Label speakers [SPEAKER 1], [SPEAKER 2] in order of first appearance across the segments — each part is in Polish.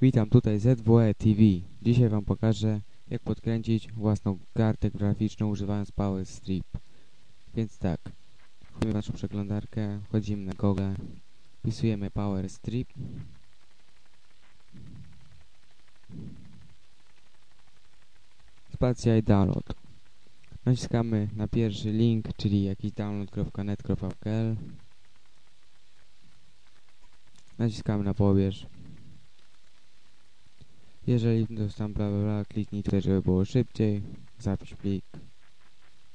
[SPEAKER 1] Witam tutaj ZWE TV. Dzisiaj Wam pokażę jak podkręcić własną kartę graficzną używając Power Strip. Więc tak, wchodzimy w naszą przeglądarkę, wchodzimy na Google, wpisujemy Power Strip. Spacja i download. Naciskamy na pierwszy link, czyli jakiś download.net.pl Naciskamy na pobierz. Jeżeli to tam bla bla bla, kliknij tutaj, żeby było szybciej. Zapisz plik.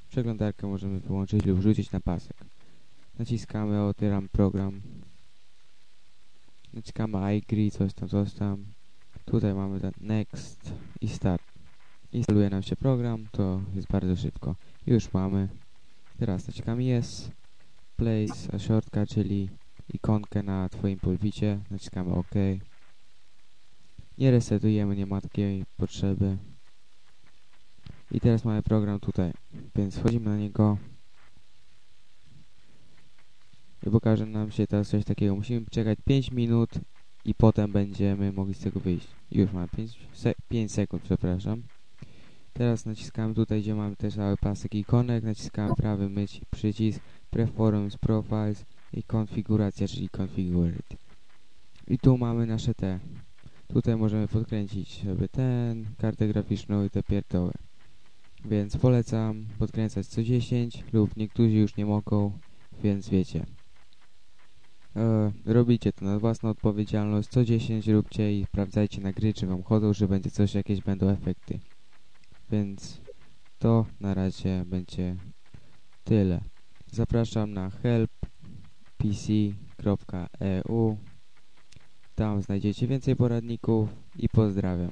[SPEAKER 1] Przeglądarkę możemy wyłączyć lub wrzucić na pasek. Naciskamy, otwieram program. Naciskamy iAgree, coś tam, coś tam. Tutaj mamy ten next i start. Instaluje nam się program, to jest bardzo szybko. Już mamy. Teraz naciskamy yes. Place a shortcut, czyli ikonkę na Twoim pulpicie. Naciskamy OK. Nie resetujemy, nie ma takiej potrzeby. I teraz mamy program tutaj, więc wchodzimy na niego. I pokaże nam się teraz coś takiego. Musimy czekać 5 minut i potem będziemy mogli z tego wyjść. Już mamy 5, se 5 sekund, przepraszam. Teraz naciskamy tutaj, gdzie mamy też cały pasek ikonek, naciskamy prawy myć przycisk Preforms, Profiles i konfiguracja, czyli Configurate. I tu mamy nasze te. Tutaj możemy podkręcić sobie ten, kartę graficzną i te pierdoły. Więc polecam podkręcać co 10 lub niektórzy już nie mogą, więc wiecie. E, robicie to na własną odpowiedzialność, co 10 róbcie i sprawdzajcie na gry, czy wam chodzą, że będzie coś, jakieś będą efekty. Więc to na razie będzie tyle. Zapraszam na help.pc.eu Tam znajdziecie więcej poradników i pozdrawiam.